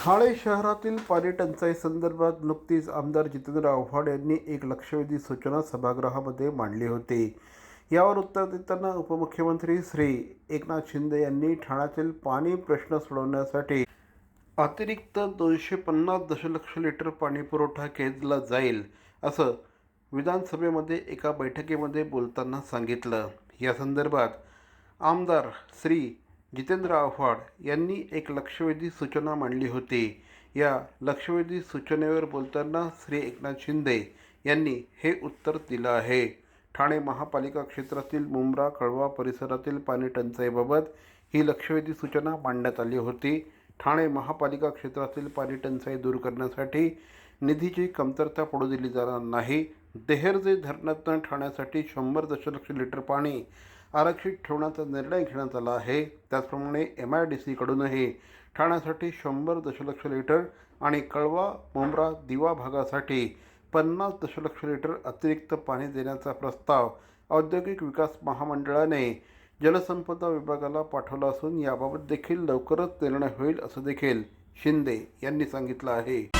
ठाणे शहरातील पाणी टंचाई संदर्भात नुकतीच आमदार जितेंद्र आव्हाड यांनी एक लक्षवेधी सूचना सभागृहामध्ये मांडली होती. यावर उत्तर देताना उपमुख्यमंत्री श्री एकनाथ शिंदे यांनी ठाण्यातील पाणी प्रश्न सोडवण्यासाठी अतिरिक्त दोनशे पन्नास दशलक्ष लिटर पाणी पुरवठा केला जाईल असं विधानसभेमध्ये एका बैठकीमध्ये बोलताना सांगितलं. या संदर्भात आमदार श्री जितेंद्र आव्हाड यांनी एक लक्षवेधी सूचना मांडली होती. या लक्षवेधी सूचनेवर बोलताना श्री एकनाथ शिंदे यांनी हे उत्तर दिलं आहे. ठाणे महापालिका क्षेत्रातील मुंब्रा कळवा परिसरातील पाणी टंचाईबाबत ही लक्षवेधी सूचना मांडण्यात आली होती. ठाणे महापालिका क्षेत्रातील पाणी टंचाई दूर करण्यासाठी निधीची कमतरता पडू दिली जाणार नाही. देहरजे धरणातून ठाण्यासाठी शंभर दशलक्ष लिटर पाणी आरक्षित ठेवण्याचा निर्णय घेण्यात आला आहे. त्याचप्रमाणे एम आय डी सीकडूनही ठाण्यासाठी शंभर दशलक्ष लिटर आणि कळवा मुंब्रा दिवा भागासाठी पन्नास दशलक्ष लिटर अतिरिक्त पाणी देण्याचा प्रस्ताव औद्योगिक विकास महामंडळाने जलसंपदा विभागाला पाठवला असून याबाबत देखील लवकरच निर्णय होईल असं देखील शिंदे यांनी सांगितलं आहे.